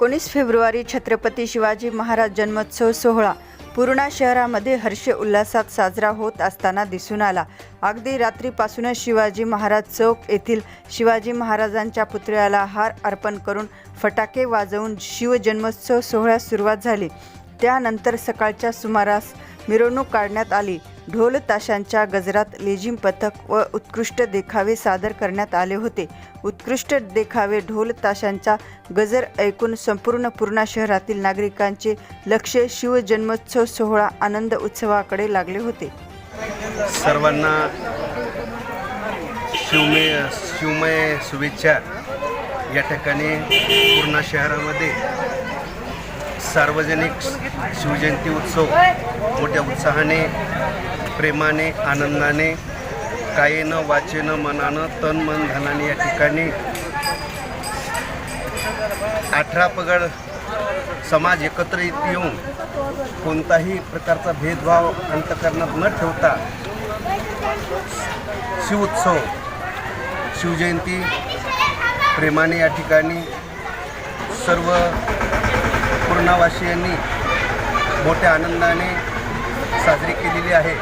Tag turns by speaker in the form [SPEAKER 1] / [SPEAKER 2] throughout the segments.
[SPEAKER 1] एकोणीस फेब्रुवारी छत्रपती शिवाजी महाराज जन्मोत्सव सोहळा. पूर्णा शहरामध्ये हर्ष उल्हासात साजरा होत असताना दिसून आला. अगदी रात्रीपासूनच शिवाजी महाराज चौक येथील शिवाजी महाराजांच्या पुतळ्याला हार अर्पण करून फटाके वाजवून शिवजन्मोत्सव सोहळ्यास सुरुवात झाली. त्यानंतर सकाळच्या सुमारास मिरवणूक काढण्यात आली. ढोल ताशांच्या गजरात लेझिम पथक व उत्कृष्ट देखावे सादर करण्यात आले होते. उत्कृष्ट देखावे ढोल ताशांचा गजर ऐकून संपूर्ण पूर्णा शहरातील नागरिकांचे लक्ष शिवजन्मोत्सव सोहळा आनंद उत्सवाकडे लागले होते.
[SPEAKER 2] सर्वांना शिवमय शिवमय शुभेच्छा. या ठिकाणी पूर्णा शहरामध्ये सार्वजनिक शिवजयंती उत्सव मोठ्या उत्साहाने प्रेमाने आनंदाने कायेनं वाचेनं मनानं तन मन धनाने या ठिकाणी अठरा पगड समाज एकत्रित येऊन कोणताही प्रकारचा भेदभाव अंतकरणात न ठेवता शिवोत्सव शिवजयंती प्रेमाने या ठिकाणी सर्व पूर्णावासियांनी मोठ्या आनंदाने साजरी केलेली आहे.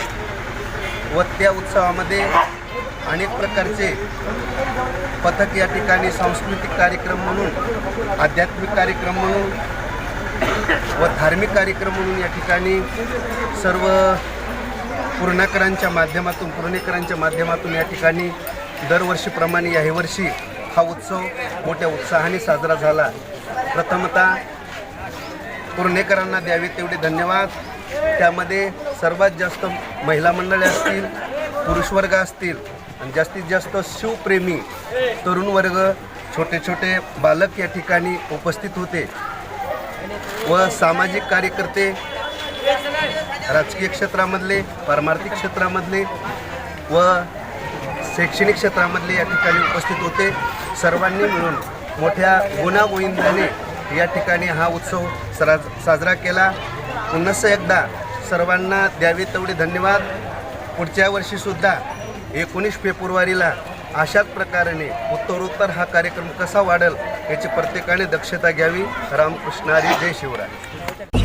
[SPEAKER 2] व त्या उत्सवामध्ये अनेक प्रकारचे पथक या ठिकाणी सांस्कृतिक कार्यक्रम म्हणून आध्यात्मिक कार्यक्रम म्हणून व धार्मिक कार्यक्रम म्हणून या ठिकाणी सर्व पूर्णाकरांच्या माध्यमातून पूर्णेकरांच्या माध्यमातून या ठिकाणी दरवर्षीप्रमाणे याही वर्षी हा उत्सव मोठ्या उत्साहाने साजरा झाला. प्रथमतः पूर्णेकरांना द्यावी तेवढे धन्यवाद. त्यामध्ये सर्वात जास्त महिला मंडळे असतील पुरुष वर्ग असतील आणि जास्तीत जास्त शिवप्रेमी तरुण वर्ग छोटे छोटे बालक या ठिकाणी उपस्थित होते व सामाजिक कार्यकर्ते राजकीय क्षेत्रामधले पारमार्थिक क्षेत्रामधले व शैक्षणिक क्षेत्रामधले या ठिकाणी उपस्थित होते. सर्वांनी मिळून मोठ्या गुन्हा गोविंदाने या ठिकाणी हा उत्सव सरा साजरा केला. पुन्हा एकदा सर्वांना द्यावे तेवढे धन्यवाद. पुढच्या वर्षीसुद्धा एकोणीस फेब्रुवारीला अशाच प्रकाराने उत्तरोत्तर हा कार्यक्रम कसा वाढेल याची प्रत्येकाने दक्षता घ्यावी. रामकृष्णारी जय शिवराय.